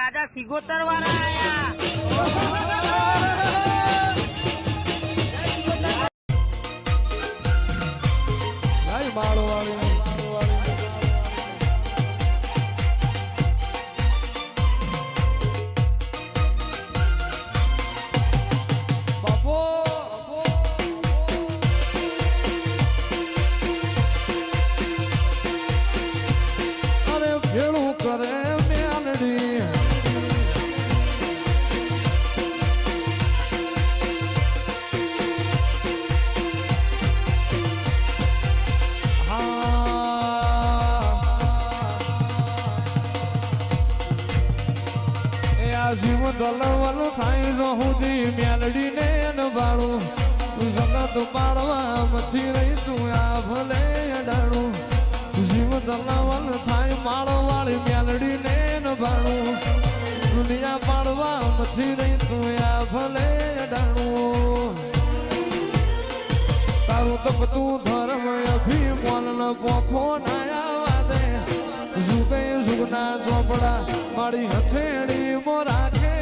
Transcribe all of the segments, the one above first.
રાજા સિગોતર વાળા આયા. જય માળવાળી. આ જીવ દલવલ થાય જો સુધી મેલડી ને નભાળું તું જગત પાડવા મચી રહી, તું આ ભલે અડાણું જીવ દલવલ થાય, માળવાળી ને નભાળું દુનિયા પાડવા મચી રહી, તું આ ભલે અડાણું તારું તપતું ધર્મ અભિમાન પોખો નાયા જુગે જુગના ચોપડા મારી હથેળી મો રાખે.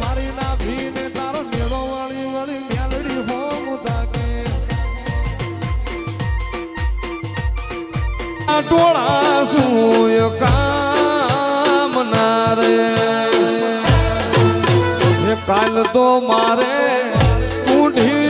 મારી ના ભીને તારો મેળો વાળી વાળી મેલડી હો મુતાકે ટોળા શું કામ ના રે? કાલ તો મારે ઉઠીના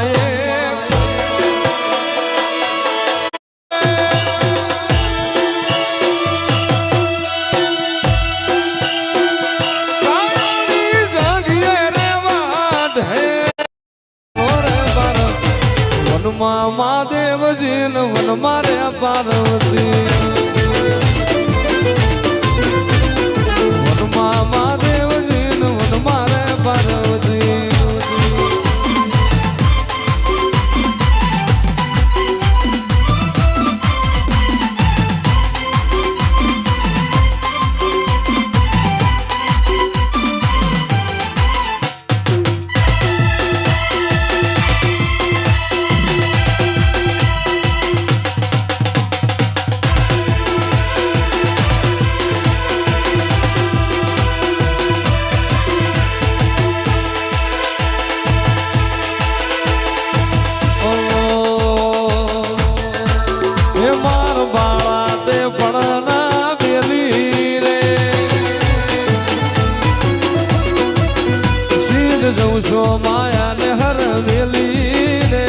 আমার જઉં છો માયા ને હર વેલી રે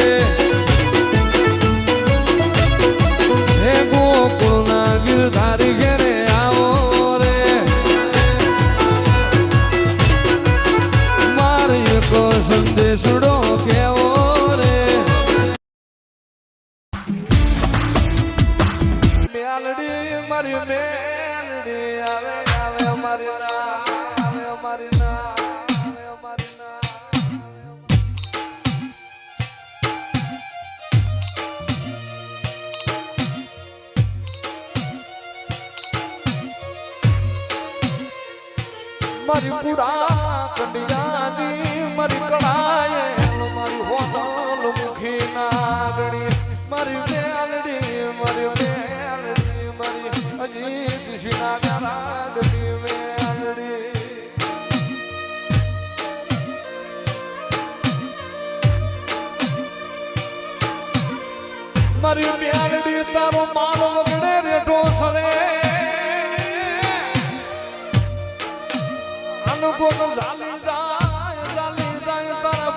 હે ગોકુળના ગીરધારી ઘેરે આવો રે. મારી એક સંદેશડો કેવો રે. મેલડી મારી મારી પુરા કટિયાની મારી કળાએ મારી હોટલ મુખી નાગણી મારી મેલડી મારી મેલડી મારી અજીત શિના ગરાગતી મેલડી મારી મેલડી તારો માલ વગડે રેઠો સરે અનુભવ ઝાલી જાય ઝાલી જાય તારા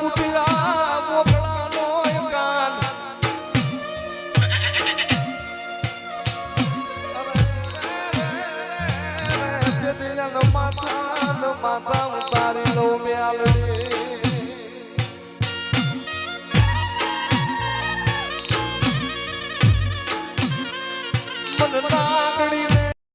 કાન માથા માથા ઉતારી લો મેલડી મને